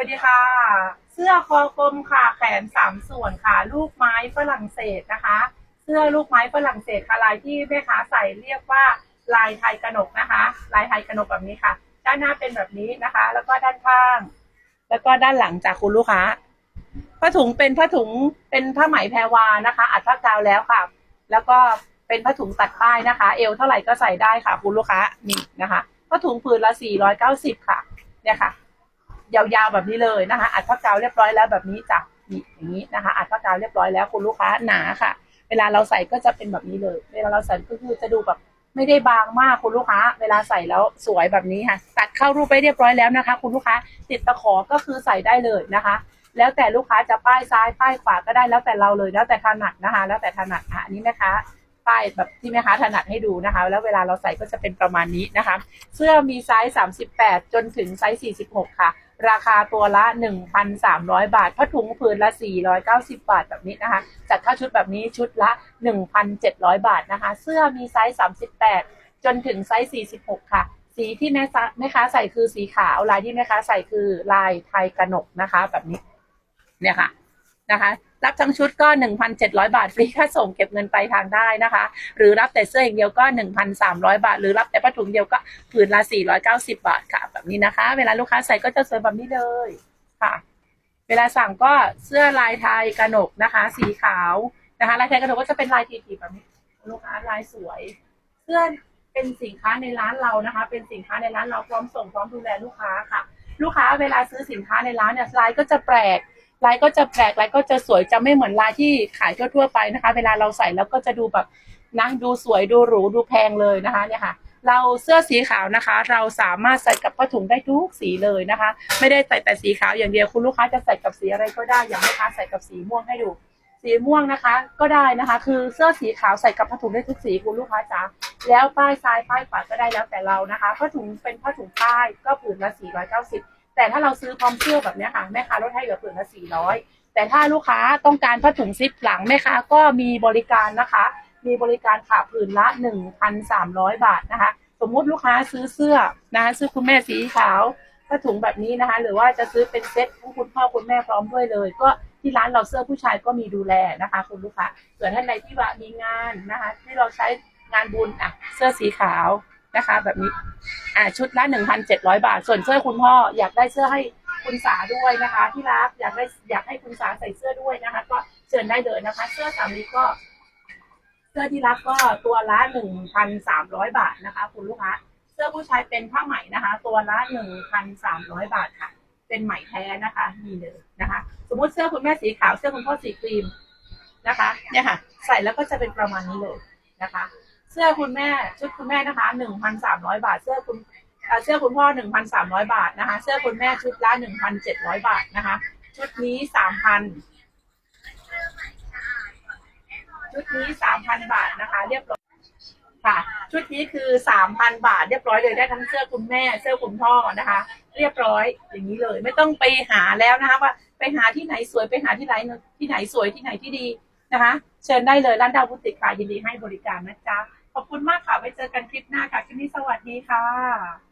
วัสดีค่ะ เสื้อคอกลมค่ะ แขนสามส่วนค่ะ ลูกไม้ฝรั่งเศสนะคะ เสื้อลูกไม้ฝรั่งเศสค่ะลายที่แม่ค้าใส่เรียกว่าลายไทยกระหนกนะคะ ลายไทยกระหนกแบบนี้ค่ะ ด้านหน้าเป็นแบบนี้นะคะ แล้วก็ด้านข้าง แล้วก็ด้านหลังจากคุณลูกค้าผ้าถุงเป็นผ้าถุงเป็นผ้าไหมแพรวานะคะ อัดผ้ากาวแล้วค่ะ แล้วก็เป็นผ้าถุงตัดป้ายนะคะ เอวเท่าไหร่ก็ใส่ได้ค่ะ คุณลูกค้านี่นะคะผ้าถุงผืนละ490 ค่ะ เนี่ยค่ะ ยาวๆแบบนี้เลยนะคะ อัดผ้ากาวเรียบร้อยแล้วแบบนี้จ้ะนี่อย่างนี้นะคะ อัดผ้ากาวเรียบร้อยแล้วคุณลูกค้าหนาค่ะ เวลาเราใส่ก็จะเป็นแบบนี้เลย เวลาเราใส่ก็คือจะดูแบบไม่ได้บางมากคุณลูกค้า เวลาใส่แล้วสวยแบบนี้ค่ะ ตัดเข้ารูปไปเรียบร้อยแล้วนะคะ คุณลูกค้าติดตะขอก็คือใส่ได้เลยนะคะ แล้วแต่ลูกค้าจะป้ายซ้ายป้ายขวาก็ได้แล้วแต่เราเลยแล้วแต่ถนัดนะคะ แล้วแต่ถนัดค่ะอันนี้นะคะป้ายแบบที่แม่ค้าถนัดให้ดูนะคะ แล้วเวลาเราใส่ก็จะเป็นประมาณนี้นะคะ เสื้อมีไซส์ 38 จนถึงไซส์ 46 ค่ะ ราคาตัวละ 1,300 บาทผ้าถุงผืนละ 490 บาทแบบนี้นะคะ จัดค่าชุดแบบนี้ชุดละ 1,700 บาทนะคะ เสื้อมีไซส์ 38 จนถึงไซส์ 46 ค่ะ สีที่แม่แม่ค้าใส่คือสีขาว ลายที่แม่ค้าใส่คือลายไทยกระหนกนะคะ แบบนี้ เนี่ยค่ะนะคะ รับทั้งชุดก็ 1,700 บาทฟรีค่าส่งเก็บเงินปลายทางได้นะคะ หรือรับแต่เสื้ออย่างเดียวก็ 1,300 บาท หรือรับแต่ผ้าถุงเดียวก็ผืนละ 490 บาทค่ะ แบบนี้นะคะ เวลาลูกค้าใส่ก็จะสวยแบบนี้เลยค่ะ เวลาสั่งก็เสื้อลายไทยกระหนกนะคะ สีขาวนะคะลายไทยกระหนกก็จะเป็นลายทีๆแบบนี้ ลูกค้าลายสวยเสื้อเป็นสินค้าในร้านเรานะคะ เป็นสินค้าในร้านเราพร้อมส่งพร้อมดูแลลูกค้าค่ะ ลูกค้าเวลาซื้อสินค้าในร้านเนี่ยลายก็จะแปลก ลายก็จะแปลกลายก็จะสวยจะไม่เหมือนลายที่ขายทั่วๆไปนะคะ เวลาเราใส่แล้วก็จะดูแบบนะดูสวยดูหรูดูแพงเลยนะคะเนี่ยค่ะ เราเสื้อสีขาวนะคะ เราสามารถใส่กับผ้าถุงได้ทุกสีเลยนะคะ ไม่ได้ใส่แต่สีขาวอย่างเดียวคุณลูกค้าจะใส่กับสีอะไรก็ได้อย่างลูกค้าใส่กับสีม่วงให้ดู สีม่วงนะคะ ก็ได้นะคะ คือเสื้อสีขาวใส่กับผ้าถุงได้ทุกสีคุณลูกค้าจ๋าแล้วป้ายซ้ายป้ายขวาก็ได้แล้วแต่เรานะคะผ้าถุงเป็นผ้าถุงป้ายก็ผืนละ490 แต่ถ้าเราซื้อพร้อมเสื้อแบบนี้ค่ะแม่ค้าลดให้เหลือผืนละ400แต่ถ้าลูกค้าต้องการผ้าถุงซิปหลังแม่ค้าก็มีบริการนะคะ มีบริการขาผืนละ1,300บาทนะคะ สมมุติลูกค้าซื้อเสื้อนะคะซื้อคุณแม่สีขาวผ้าถุงแบบนี้นะคะ หรือว่าจะซื้อเป็นเซ็ตทั้งคุณพ่อคุณแม่พร้อมด้วยเลย ก็ที่ร้านเราเสื้อผู้ชายก็มีดูแลนะคะ คุณลูกค้าส่วนท่านใดที่ว่ามีงานนะคะ ที่เราใช้งานบุญอะเสื้อสีขาว นะคะ แบบนี้อ่าชุดละหนึ่งพันเจ็ดร้อยบาท ส่วนเสื้อคุณพ่ออยากได้เสื้อให้คุณสาด้วยนะคะ ที่รักอยากได้อยากให้คุณสาใส่เสื้อด้วยนะคะ ก็เชิญได้เลยนะคะ เสื้อสามีก็ เสื้อที่รักก็ตัวละหนึ่งพันสามร้อยบาทนะคะ คุณลูกค้าเสื้อผู้ชายเป็นผ้าไหมนะคะ ตัวละหนึ่งพันสามร้อยบาทค่ะเป็นไหมแท้นะคะนี่เลยนะคะ สมมติเสื้อคุณแม่สีขาวเสื้อคุณพ่อสีครีมนะคะ เนี่ยค่ะ ใส่แล้วก็จะเป็นประมาณนี้เลยนะคะ เสื้อคุณแม่ชุดคุณแม่นะคะหนึ่งพันสามร้อยบาท เสื้อคุณเสื้อคุณพ่อหนึ่งพันสามร้อยบาทนะคะ เสื้อคุณแม่ชุดละหนึ่งพันเจ็ดร้อยบาทนะคะ ชุดนี้สามพันชุดนี้สามพันบาทนะคะ เรียบร้อยค่ะ ชุดนี้คือสามพันบาท เรียบร้อยเลยได้ทั้งเสื้อคุณแม่ เสื้อคุณพ่อนะคะ เรียบร้อยอย่างนี้เลย ไม่ต้องไปหาแล้วนะคะว่าไปหาที่ไหนสวยไปหาที่ไหนที่ไหนสวยที่ไหนที่ดีนะคะ เชิญได้เลยร้านดาวบุติกค่ะยินดีให้บริการนะจ๊ะ ขอบคุณมากค่ะไว้เจอกันคลิปหน้าค่ะคลิปนี้สวัสดีค่ะ